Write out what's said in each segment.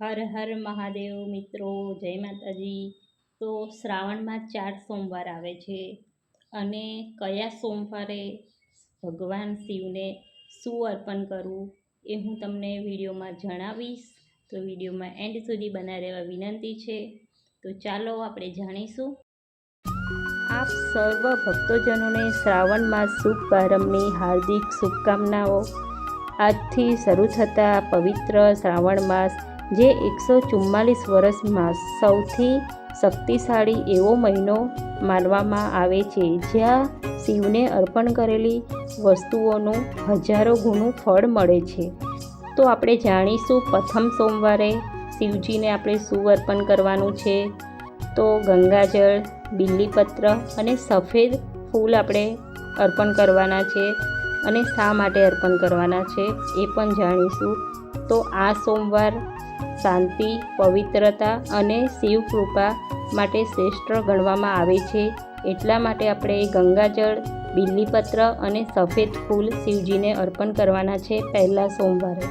હર હર મહાદેવ મિત્રો, જય માતાજી. તો શ્રાવણમાં ચાર સોમવાર આવે છે અને કયા સોમવારે ભગવાન શિવને શું અર્પણ કરવું એ હું તમને વિડીયોમાં જણાવીશ. તો વિડીયોમાં એન્ડ સુધી બના રહેવા વિનંતી છે. તો ચાલો આપણે જાણીશું. આપ સર્વ ભક્તોજનોને શ્રાવણ માસ શુભ પ્રારંભની હાર્દિક શુભકામનાઓ. આજથી શરૂ થતા પવિત્ર શ્રાવણ માસ જે એકસો ચુમ્માલીસ વર્ષમાં સૌથી શક્તિશાળી એવો મહિનો માનવામાં આવે છે, જ્યાં શિવને અર્પણ કરેલી વસ્તુઓનું હજારો ગુણું ફળ મળે છે. તો આપણે જાણીશું, પ્રથમ સોમવારે શિવજીને આપણે શું અર્પણ કરવાનું છે? તો ગંગાજળ બિલ્લીપત્ર અને સફેદ ફૂલ આપણે અર્પણ કરવાના છે અને શા માટે અર્પણ કરવાના છે એ પણ જાણીશું. તો આ સોમવાર શાંતિ, પવિત્રતા અને શિવ કૃપા માટે શ્રેષ્ઠ ગણવામાં આવે છે. એટલા માટે આપણે ગંગાજળ બિલ્લીપત્ર અને સફેદ ફૂલ શિવજીને અર્પણ કરવાના છે પહેલા સોમવારે.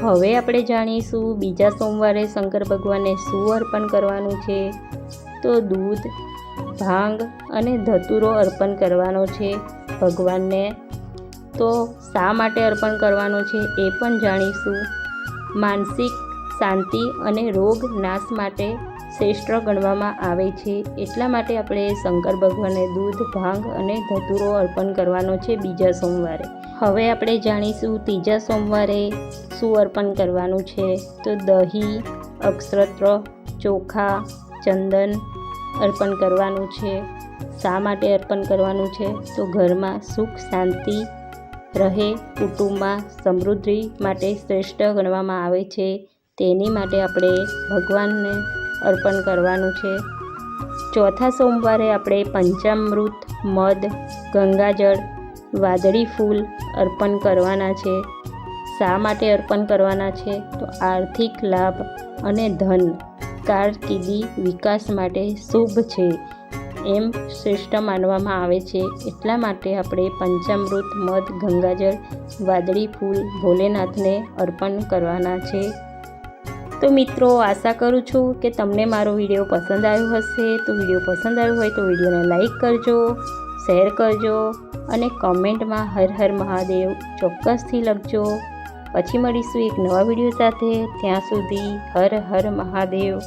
હવે આપણે જાણીશું બીજા સોમવારે શંકર ભગવાનને શું અર્પણ કરવાનું છે. તો દૂધ, ભાંગ અને ધતુરો અર્પણ કરવાનો છે. ભગવાનને તો શા માટે અર્પણ કરવાનો છે એ પણ જાણીશું. માનસિક શાંતિ અને રોગ નાશ માટે શ્રેષ્ઠ ગણવામાં આવે છે. એટલા માટે આપણે શંકર ભગવાનને દૂધ, ભાંગ અને ધતુરો અર્પણ કરવાનો છે બીજા સોમવારે. હવે આપણે જાણીશું ત્રીજા સોમવારે શું અર્પણ કરવાનું છે. તો દહીં, અક્ષરત્ર, ચોખા, ચંદન અર્પણ કરવાનું છે. શા માટે અર્પણ કરવાનું છે? તો ઘરમાં સુખ, શાંતિ રહે, કુટુંબમાં સમૃદ્ધિ માટે શ્રેષ્ઠ ગણવામાં આવે છે. તેની માટે આપણે ભગવાનને અર્પણ કરવાનું છે. ચોથા સોમવારે આપણે પંચામૃત, મધ, ગંગાજળ, વાદળી ફૂલ અર્પણ કરવાના છે. શા માટે અર્પણ કરવાના છે? તો આર્થિક લાભ અને ધન. કારકિર્દી વિકાસ માટે શુભ છે એમ શ્રેષ્ઠ માનવામાં આવે છે. એટલા માટે આપણે પંચામૃત, મધ, ગંગાજળ, વાદળી ફૂલ ભોલેનાથને અર્પણ કરવાના છે. તો મિત્રો, આશા કરું છું કે તમને મારો વીડિયો પસંદ આવ્યો હશે. તો વીડિયો પસંદ આવ્યો હોય તો વિડીયોને લાઈક કરજો, શેર કરજો અને કોમેન્ટમાં હર હર મહાદેવ ચોક્કસથી લખજો. પછી મળીશું એક નવા વીડિયો સાથે. ત્યાં સુધી હર હર મહાદેવ.